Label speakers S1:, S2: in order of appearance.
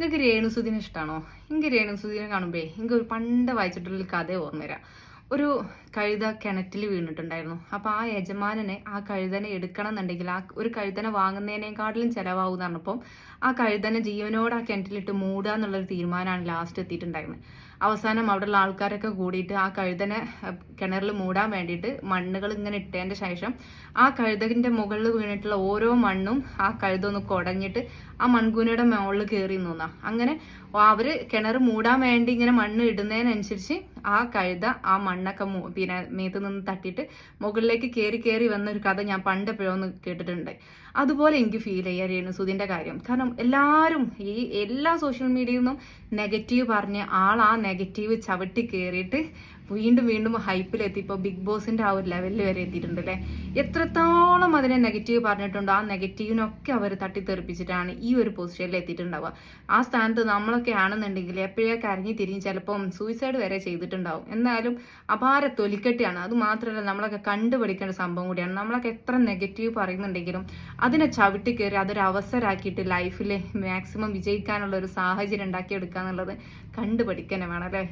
S1: നിങ്ങൾക്ക് രേണുസുദിനെ ഇഷ്ടമാണോ എനിക്ക് രേണുസുദിനെ കാണുമ്പോൾ എനിക്ക് ഒരു പണ്ട് വായിച്ചിട്ടുള്ള കഥ ഓർമ്മ വരാം. ഒരു കഴുത കിണറ്റിൽ വീണിട്ടുണ്ടായിരുന്നു. അപ്പൊ ആ യജമാനനെ ആ കഴുതനെ എടുക്കണം എന്നുണ്ടെങ്കിൽ ആ ഒരു കഴുതനെ വാങ്ങുന്നതിനേക്കാട്ടിലും ചെലവാകും എന്ന് ആ കഴുതനെ ജീവനോട് ആ കിണറ്റിലിട്ട് മൂടുക എന്നുള്ളൊരു തീരുമാനമാണ് ലാസ്റ്റ് എത്തിയിട്ടുണ്ടായിരുന്നത്. അവസാനം അവിടെയുള്ള ആൾക്കാരൊക്കെ കൂടിയിട്ട് ആ കഴുതനെ കിണറിൽ മൂടാൻ വേണ്ടിയിട്ട് മണ്ണുകൾ ഇങ്ങനെ ഇട്ടതിന്റെ ശേഷം ആ കഴുതകിന്റെ മുകളിൽ വീണിട്ടുള്ള ഓരോ മണ്ണും ആ കഴുത ഒന്ന് കുടഞ്ഞിട്ട് ആ മൺകൂനയുടെ മുകളിൽ കയറി നിന്നാ. അങ്ങനെ അവർ കിണർ മൂടാൻ വേണ്ടി ഇങ്ങനെ മണ്ണ് ഇടുന്നതിനനുസരിച്ച് ആ കഴുത ആ മണ്ണൊക്കെ പിന്നെ മേത്ത് നിന്ന് തട്ടിയിട്ട് മുകളിലേക്ക് കയറി കയറി വന്ന ഒരു കഥ ഞാൻ പണ്ട് എപ്പോഴൊന്ന് കേട്ടിട്ടുണ്ട്. അതുപോലെ എനിക്ക് ഫീൽ ചെയ്യാറിയാണ് സുധിന്റെ കാര്യം. കാരണം എല്ലാവരും ഈ എല്ലാ സോഷ്യൽ മീഡിയയിൽ നിന്നും നെഗറ്റീവ് പറഞ്ഞ് ആൾ ആ നെഗറ്റീവ് ചവിട്ടി കയറിയിട്ട് വീണ്ടും വീണ്ടും ഹൈപ്പിലെത്തി ഇപ്പോൾ ബിഗ് ബോസിന്റെ ആ ഒരു ലെവലിൽ വരെ എത്തിയിട്ടുണ്ട് അല്ലേ? എത്രത്തോളം അതിനെ നെഗറ്റീവ് പറഞ്ഞിട്ടുണ്ടോ ആ നെഗറ്റീവിനൊക്കെ അവർ തട്ടിത്തെറിപ്പിച്ചിട്ടാണ് ഈ ഒരു പൊസിഷനിൽ എത്തിയിട്ടുണ്ടാവുക. ആ സ്ഥാനത്ത് നമ്മളൊക്കെ ആണെന്നുണ്ടെങ്കിൽ എപ്പോഴേ കരഞ്ഞി തിരിഞ്ഞ് ചിലപ്പം സൂയിസൈഡ് വരെ ചെയ്തിട്ടുണ്ടാവും എന്തായാലും അപാര തൊലിക്കെട്ടിയാണ്. അത് മാത്രമല്ല നമ്മളൊക്കെ കണ്ടുപിടിക്കേണ്ട സംഭവം കൂടിയാണ്. നമ്മളൊക്കെ എത്ര നെഗറ്റീവ് പറയുന്നുണ്ടെങ്കിലും അതിനെ ചവിട്ടി കയറി അതൊരു അവസരമാക്കിയിട്ട് ലൈഫിൽ മാക്സിമം വിജയിക്കാനുള്ള ഒരു സാഹചര്യം ഉണ്ടാക്കിയെടുക്കുക എന്നുള്ളത് കണ്ടുപഠിക്കുക തന്നെ വേണം അല്ലേ?